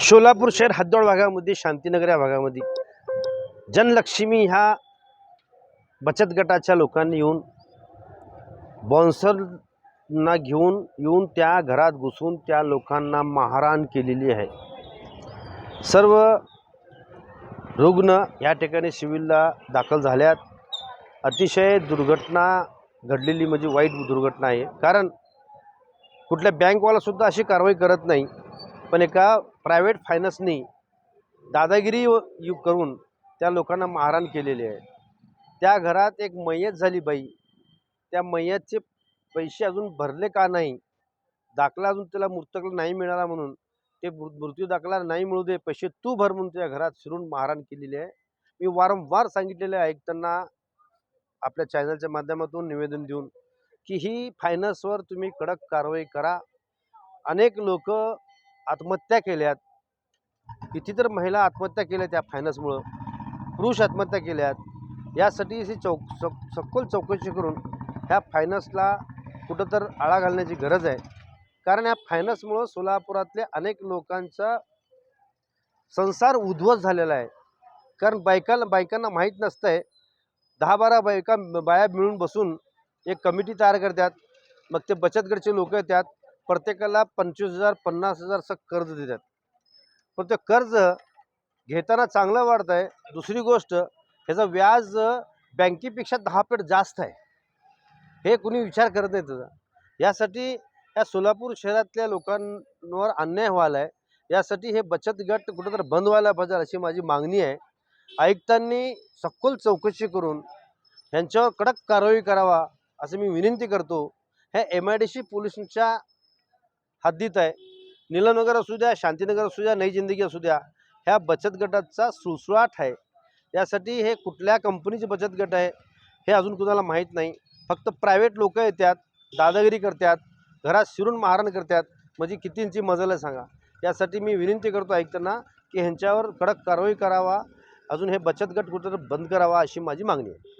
सोलापूर शहर हद्दोड भागामध्ये शांतीनगर या भागामध्ये. जनलक्ष्मी ह्या बचत गटाच्या लोकांनी येऊन बॉन्सरना घेऊन येऊन त्या घरात घुसून त्या लोकांना मारहाण केलेली आहे. सर्व रुग्ण या ठिकाणी सिव्हिलला दाखल झाल्यात. अतिशय दुर्घटना घडलेली म्हणजे वाईट दुर्घटना आहे. कारण कुठल्या बँकवालासुद्धा अशी कारवाई करत नाही. पण एका प्रायव्हेट फायनान्सनी दादागिरी यु करून त्या लोकांना मारहाण केलेली आहे. त्या घरात एक मयत झाली बाई. त्या मयतचे पैसे अजून भरले का नाही? दाखला अजून त्याला मृतकला नाही मिळाला म्हणून. ते मृ- मृत्यू दाखला नाही मिळू दे पैसे तू भर म्हणून त्या घरात शिरून मारहाण केलेली आहे. मी वारंवार सांगितलेले आहे ऐकताना आपल्या चॅनलच्या माध्यमातून निवेदन देऊन की ही फायनान्सवर तुम्ही कडक कारवाई करा. अनेक लोक आत्महत्या केल्यात. किती तर महिला आत्महत्या केल्या त्या फायनान्समुळं पुरुष आत्महत्या केल्यात. यासाठी अशी चौक चौक सखोल चौकशी करून ह्या फायनान्सला कुठं तर आळा घालण्याची गरज आहे. कारण ह्या फायनान्समुळं सोलापुरातल्या अनेक लोकांचा संसार उद्ध्वस्त झालेला आहे. कारण बायकाला बायकांना माहीत नसतं आहे दहा बारा बायका बाया मिळून बसून एक कमिटी तयार करतात. मग ते बचत गटचे लोक येतात. प्रत्येकाला पंचवीस हजार पन्नास हजार असं कर्ज देतात. पण ते कर्ज घेताना चांगलं वाढतं आहे. दुसरी गोष्ट ह्याचं व्याज बँकेपेक्षा दहा पट जास्त आहे. हे कुणी विचार करत नाही त्याचा. यासाठी या सोलापूर शहरातल्या लोकांवर अन्याय व्हायला आहे. यासाठी हे बचत गट कुठंतरी बंद व्हायला पाहिजे अशी माझी मागणी आहे. आयुक्तांनी सखोल चौकशी करून ह्यांच्यावर कडक कारवाई करावा असं मी विनंती करतो. हे एम आय डी सी पोलिसांच्या हद्दीत आहे. नीलनगर असू द्या शांतीनगर असू द्या नई जिंदगी असू द्या ह्या बचत गटाचा सुळसुळाट आहे. यासाठी हे कुठल्या कंपनीचे बचत गट आहे हे अजून कुणाला माहीत नाही. फक्त प्रायव्हेट लोक येतात दादागिरी करतात घरात शिरून महारण करतात म्हणजे कितींची मजल आहे सांगा. यासाठी मी विनंती करतो ऐकताना की ह्यांच्यावर कडक कारवाई करावा अजून हे बचत गट कुठं बंद करावा अशी माझी मागणी आहे.